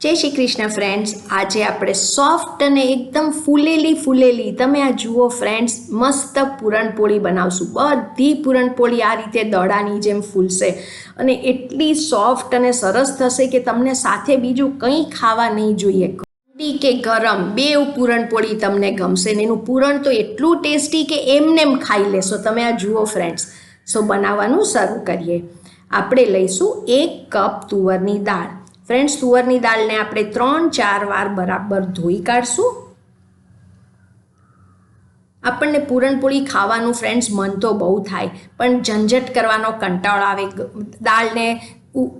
જય શ્રી કૃષ્ણ ફ્રેન્ડ્સ આજે આપણે સોફ્ટ અને એકદમ ફૂલેલી ફૂલેલી, તમે આ જુઓ ફ્રેન્ડ્સ મસ્ત પૂરણપોળી બનાવશું. બધી પૂરણપોળી આ રીતે દડાની જેમ ફૂલશે. અને એટલી સોફ્ટ અને સરસ થશે કે તમને સાથે બીજું કંઈ ખાવા નહીં જોઈએ. ઠંડી કે ગરમ બે પૂરણપોળી તમને ગમશે. ને એનું પૂરણ તો એટલું ટેસ્ટી કે એમનેમ ખાઈ લેશો. તમે આ જુઓ ફ્રેન્ડ્સ સો બનાવવાનું શરૂ કરીએ. આપણે લઈશું એક કપ તુવરની દાળ. ફ્રેન્ડ્સ, તુવરની દાળને આપણે ત્રણ, ચાર વાર બરાબર ધોઈ કાઢશું. આપણને પૂરણપોળી ખાવાનું ફ્રેન્ડ્સ, મન તો બહુ થાય, પણ ઝંઝટ કરવાનો કંટાળો આવે. દાળને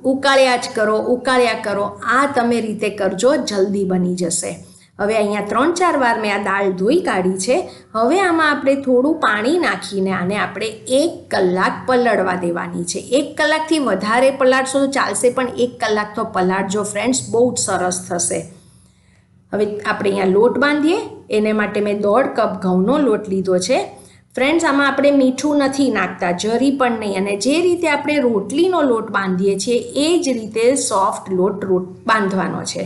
ઉકાળ્યા જ કરો, ઉકાળ્યા કરો, આ તમે રીતે કરજો, જલ્દી બની જશે. હવે અહીંયા ત્રણ ચાર વાર મેં આ દાળ ધોઈ કાઢી છે. હવે આમાં આપણે થોડું પાણી નાખીને આને આપણે એક કલાક પલાળવા દેવાની છે. એક કલાકથી વધારે પલાળશો તો ચાલશે, પણ એક કલાક તો પલાળજો ફ્રેન્ડ્સ બહુ જ સરસ થશે. હવે આપણે અહીંયા લોટ બાંધીએ. એને માટે મેં દોઢ કપ ઘઉંનો લોટ લીધો છે. ફ્રેન્ડ્સ આમાં આપણે મીઠું નથી નાખતા, જરી પણ નહીં. અને જે રીતે આપણે રોટલીનો લોટ બાંધીએ છીએ, એ જ રીતે સોફ્ટ લોટ રોટ બાંધવાનો છે.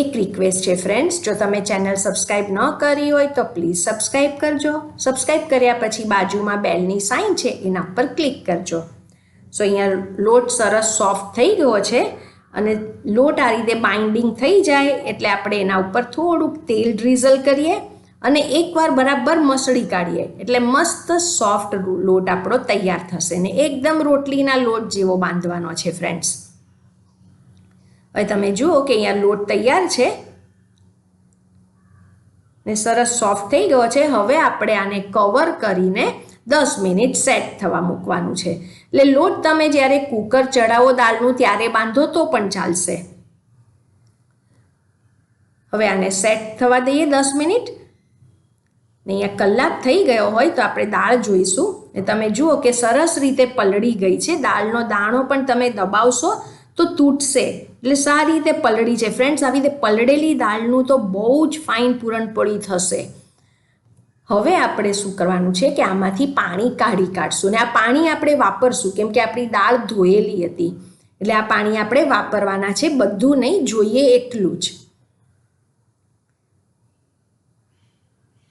એક રિક્વેસ્ટ છે ફ્રેન્ડ્સ જો તમે ચેનલ સબસ્ક્રાઈબ ન કરી હોય, તો પ્લીઝ સબસ્ક્રાઈબ કરજો. સબસ્ક્રાઈબ કર્યા પછી બાજુમાં બેલની સાઇન છે, એના પર ક્લિક કરજો. સો અહીંયા લોટ સરસ સોફ્ટ થઈ ગયો છે અને લોટ આ રીતે બાઇન્ડિંગ થઈ જાય, એટલે આપણે એના ઉપર થોડુંક તેલ ડ્રીઝલ કરીએ અને એકવાર બરાબર મસળી કાઢીએ. એટલે મસ્ત સોફ્ટ લોટ આપણો તૈયાર થશે ને એકદમ રોટલીના લોટ જેવો બાંધવાનો છે ફ્રેન્ડ્સ હવે તમે જુઓ કે અહીંયા લોટ તૈયાર છે ને સરસ સોફ્ટ થઈ ગયો છે. હવે આપણે આને કવર કરીને દસ મિનિટ સેટ થવા મૂકવાનું છે. એટલે લોટ તમે જ્યારે કુકર ચડાવો દાળનું ત્યારે બાંધો તો પણ ચાલશે. હવે આને સેટ થવા દઈએ દસ મિનિટ. ને અહીંયા કલાક થઈ ગયો હોય તો આપણે દાળ જોઈશું. ને તમે જુઓ કે સરસ રીતે પલળી ગઈ છે. દાળનો દાણો પણ તમે દબાવશો તો તૂટશે. એટલે સારી રીતે પલળી છે ફ્રેન્ડ્સ આવી રીતે પલળેલી દાળનું તો બહુ જ ફાઇન પૂરણપોળી થશે. હવે આપણે શું કરવાનું છે કે આમાંથી પાણી કાઢી કાઢશું. અને આ પાણી આપણે વાપરશું. કેમ કે આપણી દાળ ધોયેલી હતી. એટલે આ પાણી આપણે વાપરવાના છે. બધું નહીં, જોઈએ એટલું જ.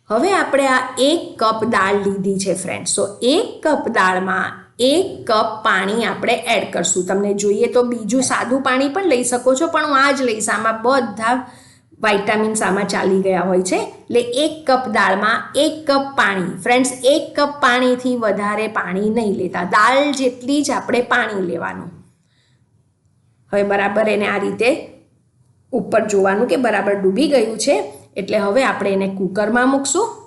હવે આપણે આ એક કપ દાળ લીધી છે ફ્રેન્ડ્સ તો એક કપ દાળમાં એક કપ પાણી આપણે એડ કરશું. તમને જોઈએ તો બીજું સાદું પાણી પણ લઈ શકો છો, પણ હું આ જ લઈશ. આમાં બધા વાઇટામિન્સ આમાં ચાલી ગયા હોય છે. એટલે એક કપ દાળમાં એક કપ પાણી. ફ્રેન્ડ્સ, એક કપ પાણીથી વધારે પાણી નહીં લેતા. દાળ જેટલી જ આપણે પાણી લેવાનું. હવે બરાબર એને આ રીતે ઉપર જોવાનું કે બરાબર ડૂબી ગયું છે. એટલે હવે આપણે એને કુકરમાં મૂકશું.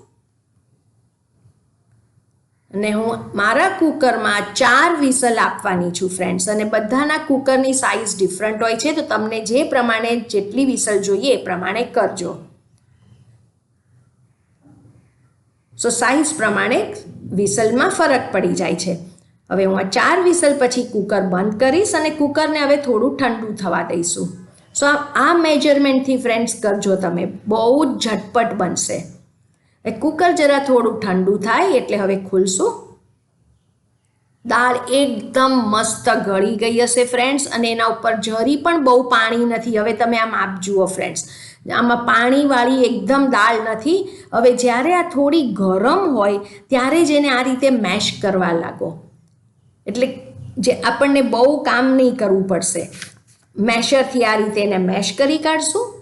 અને હું મારા કુકરમાં ચાર વિસલ આપવાની છું ફ્રેન્ડ્સ અને બધાના કુકરની સાઇઝ ડિફરન્ટ હોય છે, તો તમને જે પ્રમાણે જેટલી વિસલ જોઈએ એ પ્રમાણે કરજો. સો સાઇઝ પ્રમાણે વિસલમાં ફરક પડી જાય છે. હવે હું આ ચાર વિસલ પછી કુકર બંધ કરીશ અને કુકરને હવે થોડું ઠંડુ થવા દઈશું. સો આ મેજરમેન્ટથી ફ્રેન્ડ્સ કરજો તમે. બહુ જ ઝટપટ બનશે. એ કુકર જરા થોડું ઠંડુ થાય એટલે હવે ખોલશું. દાળ એકદમ મસ્ત ગળી ગઈ હશે ફ્રેન્ડ્સ અને એના ઉપર જરી પણ બહુ પાણી નથી. હવે તમે આમ આપ જુઓ ફ્રેન્ડ્સ આમાં પાણીવાળી એકદમ દાળ નથી. હવે જ્યારે આ થોડી ગરમ હોય, ત્યારે જ એને આ રીતે મેશ કરવા લાગો. એટલે જે આપણને બહુ કામ નહીં કરવું પડશે. મેશરથી આ રીતે એને મેશ કરી કાઢશું.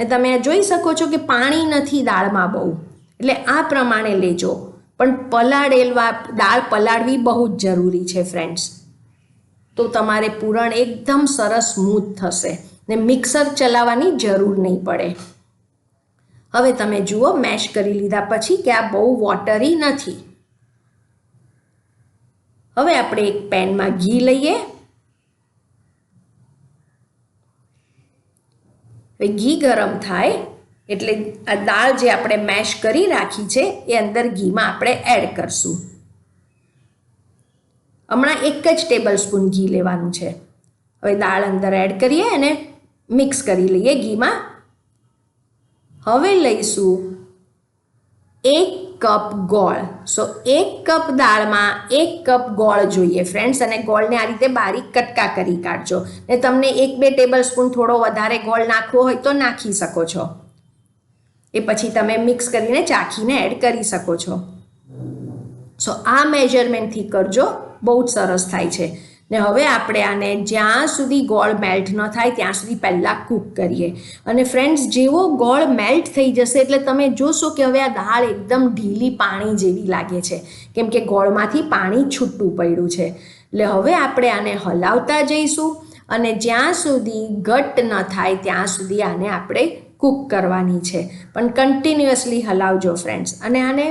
ને તમે જોઈ શકો છો કે પાણી નથી દાળમાં બહુ. એટલે આ પ્રમાણે લેજો. પણ પલાળેલવા, દાળ પલાળવી બહુ જ જરૂરી છે ફ્રેન્ડ્સ તો તમારે પૂરણ એકદમ સરસ સ્મૂથ થશે. ને મિક્સર ચલાવવાની જરૂર નહીં પડે. હવે તમે જુઓ મેશ કરી લીધા પછી કે આ બહુ વોટરી નથી. હવે આપણે એક પેનમાં ઘી લઈએ. ઘી ગરમ થાય એટલે આ દાળ જે આપણે મેશ કરી રાખી છે એ અંદર ઘીમાં આપણે એડ કરશું. હમણાં એક જ ટેબલ સ્પૂન ઘી લેવાનું છે. હવે દાળ અંદર એડ કરીએ અને મિક્સ કરી લઈએ ઘીમાં. હવે લઈશું એક કપ ગોળ. સો એક કપ દાળમાં એક કપ ગોળ જોઈએ ફ્રેન્ડ્સ અને ગોળને આ રીતે બારીક કટકા કરી કાઢજો. ને તમને એક બે ટેબલ સ્પૂન થોડો વધારે ગોળ નાખવો હોય તો નાખી શકો છો. એ પછી તમે મિક્સ કરીને ચાખીને એડ કરી શકો છો. સો આ મેજરમેન્ટથી કરજો. બહુ જ સરસ થાય છે. ને હવે આપણે આને જ્યાં સુધી ગોળ મેલ્ટ ન થાય ત્યાં સુધી પહેલાં કૂક કરીએ. અને ફ્રેન્ડ્સ જેવો ગોળ મેલ્ટ થઈ જશે, એટલે તમે જોશો કે હવે આ દાળ એકદમ ઢીલી પાણી જેવી લાગે છે. કેમ કે ગોળમાંથી પાણી છૂટું પડ્યું છે. એટલે હવે આપણે આને હલાવતા જઈશું અને જ્યાં સુધી ઘટ ન થાય ત્યાં સુધી આને આપણે કૂક કરવાની છે. પણ કન્ટિન્યુઅસલી હલાવજો ફ્રેન્ડ્સ અને આને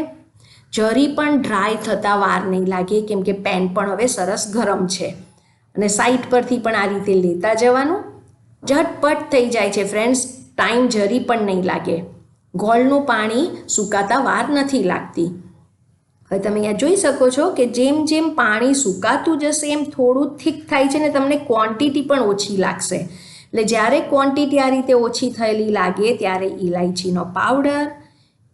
જરી પણ ડ્રાય થતાં વાર નહીં લાગે, કેમ કે પેન પણ હવે સરસ ગરમ છે. અને સાઇટ પરથી પણ આ રીતે લેતા જવાનું. ઝટપટ થઈ જાય છે ફ્રેન્ડ્સ ટાઈમ જરી પણ નહીં લાગે. ગોળનું પાણી સુકાતા વાર નથી લાગતી. હવે તમે અહીંયા જોઈ શકો છો કે જેમ જેમ પાણી સુકાતું જશે, એમ થોડું થીક થાય છે ને તમને ક્વોન્ટિટી પણ ઓછી લાગશે. એટલે જ્યારે ક્વોન્ટિટી આ રીતે ઓછી થયેલી લાગે, ત્યારે ઇલાયચીનો પાવડર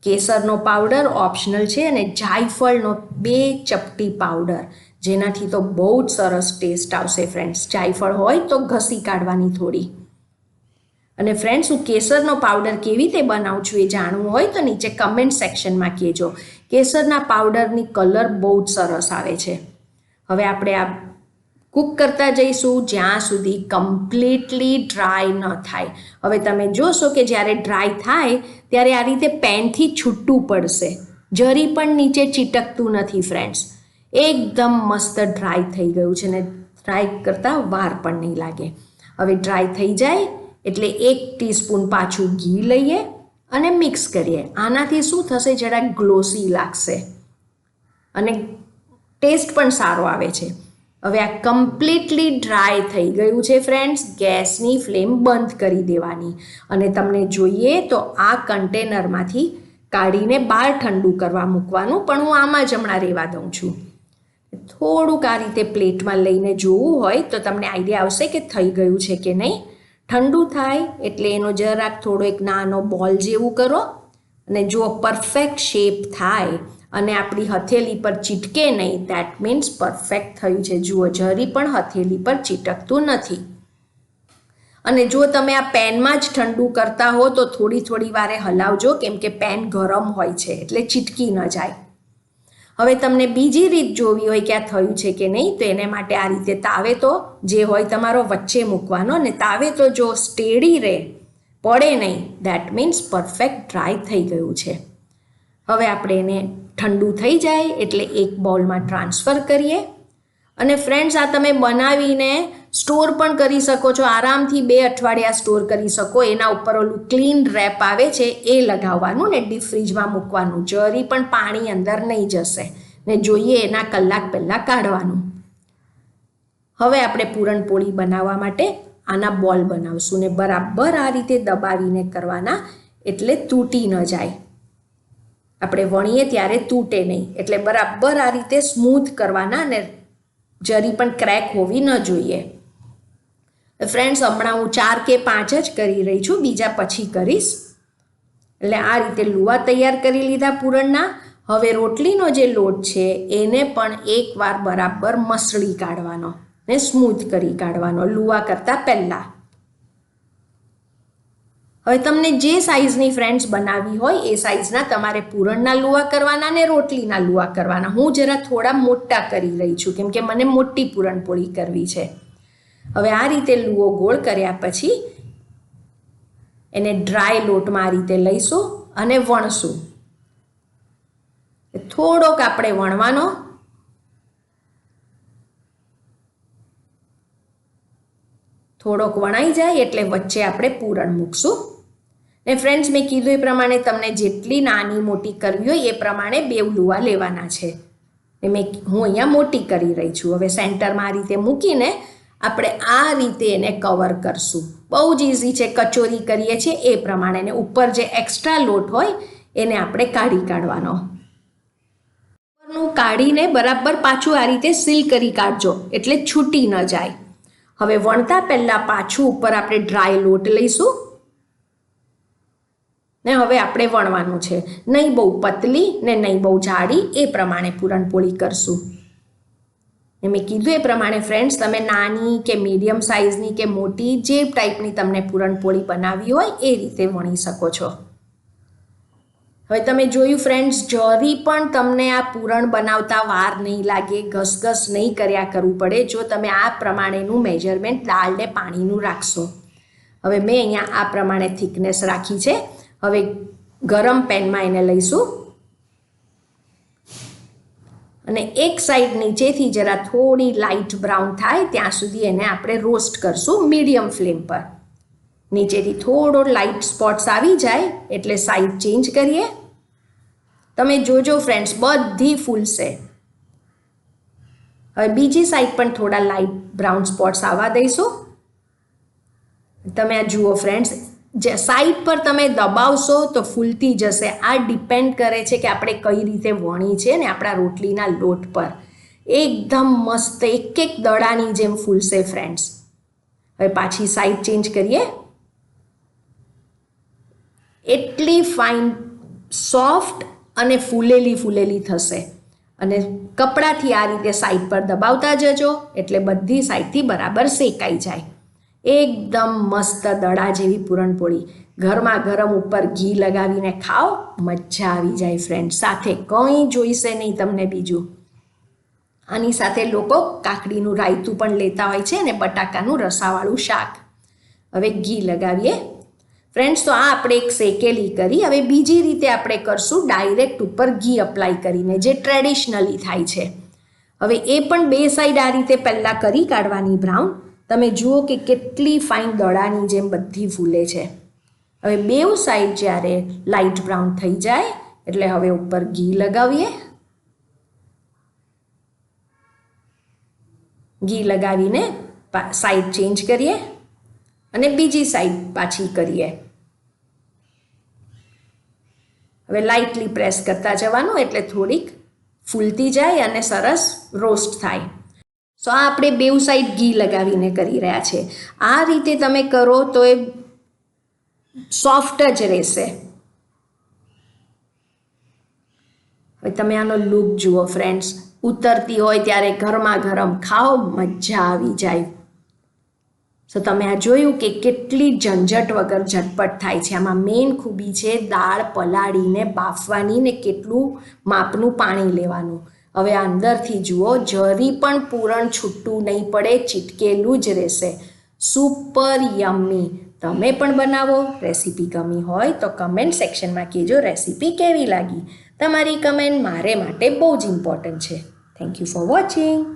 કેસરનો પાવડર ઓપ્શનલ છે અને જાયફળનો બે ચપટી પાવડર જેનાથી તો બહુ જ સરસ ટેસ્ટ આવશે ફ્રેન્ડ્સ જાયફળ હોય તો ઘસી કાઢવાની થોડી. અને ફ્રેન્ડ્સ હું કેસરનો પાવડર કેવી રીતે બનાવું છું એ જાણવું હોય તો નીચે કમેન્ટ સેક્શનમાં કહેજો. કેસરના પાવડરની કલર બહુ જ સરસ આવે છે. હવે આપણે આ કૂક કરતા જઈશું, જ્યાં સુધી કમ્પ્લીટલી ડ્રાય ન થાય. હવે તમે જોશો કે જ્યારે ડ્રાય થાય, ત્યારે આ રીતે પેનથી છૂટું પડશે. જરી પણ નીચે ચીટકતું નથી ફ્રેન્ડ્સ એકદમ મસ્ત ડ્રાય થઈ ગયું છે ને ડ્રાય કરતાં વાર પણ નહીં લાગે. હવે ડ્રાય થઈ જાય એટલે એક ટીસ્પૂન પાછું ઘી લઈએ અને મિક્સ કરીએ. આનાથી શું થશે? જરાક ગ્લોસી લાગશે. અને ટેસ્ટ પણ સારો આવે છે. હવે આ કમ્પ્લીટલી ડ્રાય થઈ ગયું છે ફ્રેન્ડ્સ ગેસની ફ્લેમ બંધ કરી દેવાની. અને તમને જોઈએ તો આ કન્ટેનરમાંથી કાઢીને બહાર ઠંડુ કરવા મૂકવાનું, પણ હું આમાં જ હમણાં રહેવા દઉં છું. થોડુંક આ રીતે પ્લેટમાં લઈને જોવું હોય તો તમને આઈડિયા આવશે કે થઈ ગયું છે કે નહીં. ઠંડુ થાય એટલે એનો જરાક થોડો એક નાનો બોલ જેવું કરો અને જો પરફેક્ટ શેપ થાય અને આપણી હથેલી પર ચીટકે નહીં દેટ મીન્સ પરફેક્ટ થયું છે. જુઓ, જરી પણ હથેલી પર ચીટકતું નથી. અને જો તમે આ પેનમાં જ ઠંડુ કરતા હો તો થોડી થોડી વારે હલાવજો, કેમ કે પેન ગરમ હોય છે એટલે ચીટકી ન જાય. હવે તમને બીજી રીત જોવી હોય કે આ થયું છે કે નહીં, તો એને માટે આ રીતે તાવે તો જે હોય તમારો વચ્ચે મૂકવાનો ને તાવે તો જો સ્ટેડી રહે, પડે નહીં દેટ મીન્સ પરફેક્ટ ડ્રાય થઈ ગયું છે. હવે આપણે એને ઠંડુ થઈ જાય એટલે એક બાઉલમાં ટ્રાન્સફર કરીએ. અને ફ્રેન્ડ્સ આ તમે બનાવીને સ્ટોર પણ કરી શકો છો. આરામથી બે અઠવાડિયા સ્ટોર કરી શકો. એના ઉપર ઓલું ક્લીન રેપ આવે છે, એ લગાવવાનું ને ડીપ ફ્રીજમાં મૂકવાનું. જરી પણ પાણી અંદર નહીં જશે. ને જોઈએ એના કલાક પહેલાં કાઢવાનું. હવે આપણે પૂરણપોળી બનાવવા માટે આના બોલ બનાવશું ને બરાબર આ રીતે દબાવીને કરવાના એટલે તૂટી ન જાય. આપણે વણીએ ત્યારે તૂટે નહીં. એટલે બરાબર આ રીતે સ્મૂથ કરવાના અને જરી પણ ક્રેક હોવી ન જોઈએ. ફ્રેન્ડ્સ હમણાં હું ચાર કે પાંચ જ કરી રહી છું, બીજા પછી કરીશ. એટલે આ રીતે લુવા તૈયાર કરી લીધા પૂરણના. હવે રોટલીનો જે લોટ છે, એને પણ એકવાર બરાબર મસળી કાઢવાનો ને સ્મૂથ કરી કાઢવાનો, લુવા કરતાં પહેલાં. હવે તમને જે સાઇઝની ફ્રેન્ડ્સ બનાવવી હોય, એ સાઇઝના તમારે પૂરણના લુવા કરવાના ને રોટલીના લુવા કરવાના. હું જરા થોડા મોટા કરી રહી છું, કેમ કે મને મોટી પૂરણપોળી કરવી છે. હવે આ રીતે લુઓ ગોળ કર્યા પછી એને ડ્રાય લોટમાં આ રીતે લઈશું અને વણશું. થોડોક આપણે વણવાનો. થોડોક વણાઈ જાય એટલે વચ્ચે આપણે પૂરણ મૂકશું. ને ફ્રેન્ડ્સ મેં કીધું એ પ્રમાણે તમને જેટલી નાની મોટી કરવી હોય એ પ્રમાણે બે લુવા લેવાના છે. મેં, હું અહીંયા મોટી કરી રહી છું. હવે સેન્ટરમાં આ રીતે મૂકીને આપણે આ રીતે એને કવર કરશું. બહુ જ ઇઝી છે, કચોરી કરીએ છીએ. એ પ્રમાણે ને ઉપર જે એક્સ્ટ્રા લોટ હોય, એને આપણે કાઢી કાઢવાનો. ઉપરનું કાઢીને બરાબર પાછું આ રીતે સીલ કરી કાઢજો, એટલે છૂટી ન જાય. હવે વણતા પહેલાં પાછું ઉપર આપણે ડ્રાય લોટ લઈશું. ને હવે આપણે વણવાનું છે. નહીં બહુ પતલી ને નહીં બહુ જાડી, એ પ્રમાણે પૂરણપોળી કરશું. ને મેં કીધું એ પ્રમાણે ફ્રેન્ડ્સ તમે નાની કે મીડિયમ સાઇઝની કે મોટી જે ટાઈપની તમને પૂરણપોળી બનાવી હોય એ રીતે વણી શકો છો. હવે તમે જોયું ફ્રેન્ડ્સ જરી પણ તમને આ પૂરણ બનાવતા વાર નહીં લાગે, ઘસઘસ નહીં કર્યા કરવું પડે, જો તમે આ પ્રમાણેનું મેજરમેન્ટ દાળને પાણીનું રાખશો. હવે મેં અહીંયા આ પ્રમાણે થિકનેસ રાખી છે. હવે ગરમ પેનમાં એને લઈશું. અને એક સાઈડ નીચેથી જરા થોડી લાઇટ બ્રાઉન થાય, ત્યાં સુધી એને આપણે રોસ્ટ કરશું મીડિયમ ફ્લેમ પર. નીચેથી થોડો લાઇટ સ્પોટ્સ આવી જાય, એટલે સાઈડ ચેન્જ કરીએ. તમે જોજો ફ્રેન્ડ્સ બધી ફૂલશે. હવે બીજી સાઈડ પણ થોડા લાઇટ બ્રાઉન સ્પોટ્સ આવવા દઈશું. તમે આ જુઓ ફ્રેન્ડ્સ જે સાઈડ પર તમે દબાવશો તો ફૂલતી જશે. આ ડિપેન્ડ કરે છે કે આપણે કઈ રીતે વણી છે ને આપણા રોટલીના લોટ પર. એકદમ મસ્ત એક એક દડાની જેમ ફૂલશે ફ્રેન્ડ્સ હવે પાછી સાઈડ ચેન્જ કરીએ. એટલી ફાઇન સોફ્ટ અને ફૂલેલી ફૂલેલી થશે. અને કપડાથી આ રીતે સાઈડ પર દબાવતા જજો, એટલે બધી સાઈડથી બરાબર શેકાઈ જાય. એકદમ મસ્ત દડા જેવી પૂરણપોળી ઘરમાં ગરમ ઉપર ઘી લગાવીને ખાઓ, મજા આવી જાય ફ્રેન્ડ સાથે કંઈ જોઈશે નહીં તમને બીજું. આની સાથે લોકો કાકડીનું રાયતું પણ લેતા હોય છે અને બટાકાનું રસાવાળું શાક. હવે ઘી લગાવીએ. ફ્રેન્ડ્સ તો આ આપણે એક શેકેલી કરી. હવે બીજી રીતે આપણે કરશું ડાયરેક્ટ ઉપર ઘી અપ્લાય કરીને, જે ટ્રેડિશનલી થાય છે. હવે એ પણ બે સાઈડ આ રીતે પહેલાં કરી કાઢવાની બ્રાઉન તમે જુઓ કે કેટલી ફાઇન દડાની જેમ બધી ફૂલે છે. હવે બેઉ સાઈડ જ્યારે લાઇટ બ્રાઉન થઈ જાય, એટલે હવે ઉપર ઘી લગાવીએ. ઘી લગાવીને સાઈડ ચેન્જ કરીએ અને બીજી સાઈડ પાછી કરીએ. હવે લાઇટલી પ્રેસ કરતા જવાનું એટલે થોડીક ફૂલતી જાય અને સરસ રોસ્ટ થાય. સો આ આપણે બેઉ સાઈડ ઘી લગાવીને કરી રહ્યા છે. આ રીતે તમે કરો તો એ સોફ્ટ જ રહેશે. હવે તમે આનો લુક જુઓ ફ્રેન્ડ્સ ઉતરતી હોય ત્યારે ગરમા ગરમ ખાઓ, મજા આવી જાય. સો તમે આ જોયું કે કેટલી ઝંઝટ વગર ઝટપટ થાય છે. આમાં મેઇન ખૂબી છે દાળ પલાળીને બાફવાની ને કેટલું માપનું પાણી લેવાનું. હવે અંદરથી જુઓ, જરી પણ પૂરણ છૂટું નહીં પડે, ચીટકેલું જ રહેશે. સુપર યમ્મી તમે પણ બનાવો. રેસીપી ગમી હોય તો કમેન્ટ સેક્શનમાં કહેજો રેસીપી કેવી લાગી. તમારી કમેન્ટ મારે માટે બહુ જ ઇમ્પોર્ટન્ટ છે. Thank you for watching